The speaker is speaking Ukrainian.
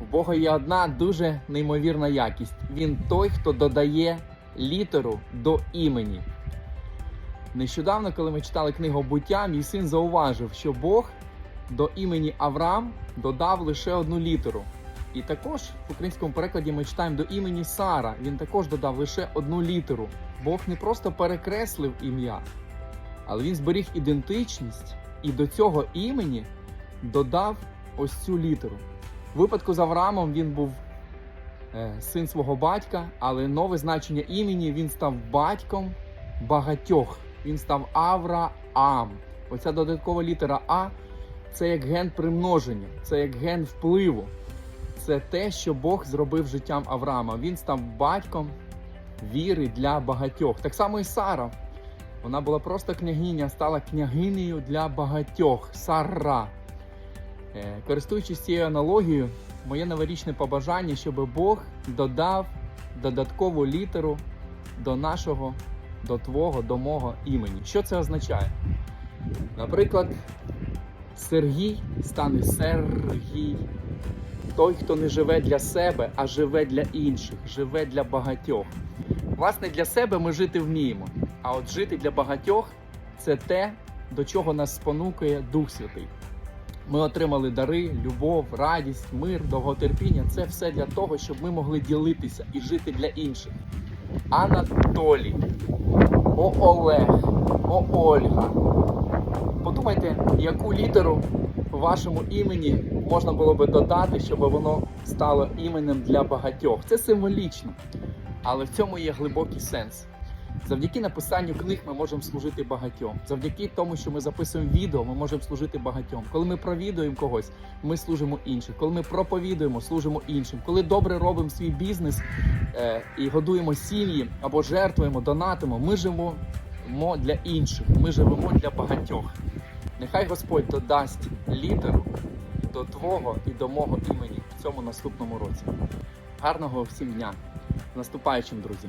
В Бога є одна дуже неймовірна якість. Він той, хто додає літеру до імені. Нещодавно, коли ми читали книгу буття, мій син зауважив, що Бог до імені Авраам додав лише одну літеру. І також в українському перекладі ми читаємо до імені Сара. Він також додав лише одну літеру. Бог не просто перекреслив ім'я, але він зберіг ідентичність і до цього імені додав ось цю літеру. В випадку з Авраамом він був е, син свого батька, але нове значення імені він став батьком багатьох. Він став Авраам. Оця додаткова літера А це як ген примноження, це як ген впливу. Це те, що Бог зробив життям Авраама. Він став батьком віри для багатьох. Так само і Сара. Вона була просто княгиня, стала княгинею для багатьох. Сара. Е, Користуючись цією аналогією, моє новорічне побажання, щоб Бог додав додаткову літеру до нашого, до твого, до мого імені. Що це означає? Наприклад, Сергій стане Сергій. Той, хто не живе для себе, а живе для інших, живе для багатьох. Власне, для себе ми жити вміємо. А от жити для багатьох це те, до чого нас спонукує Дух Святий. Ми отримали дари, любов, радість, мир, довготерпіння. Це все для того, щоб ми могли ділитися і жити для інших. Анатолій, о Олег, о Ольга. Подумайте, яку літеру вашому імені можна було би додати, щоб воно стало іменем для багатьох. Це символічно, але в цьому є глибокий сенс. Завдяки написанню книг ми можемо служити багатьом. Завдяки тому, що ми записуємо відео, ми можемо служити багатьом. Коли ми провідуємо когось, ми служимо іншим. Коли ми проповідуємо, служимо іншим. Коли добре робимо свій бізнес е, і годуємо сім'ї або жертвуємо, донатимо, ми живемо для інших. Ми живемо для багатьох. Нехай Господь додасть літеру до твого і до мого імені в цьому наступному році. Гарного всім дня! Наступаючим, друзі!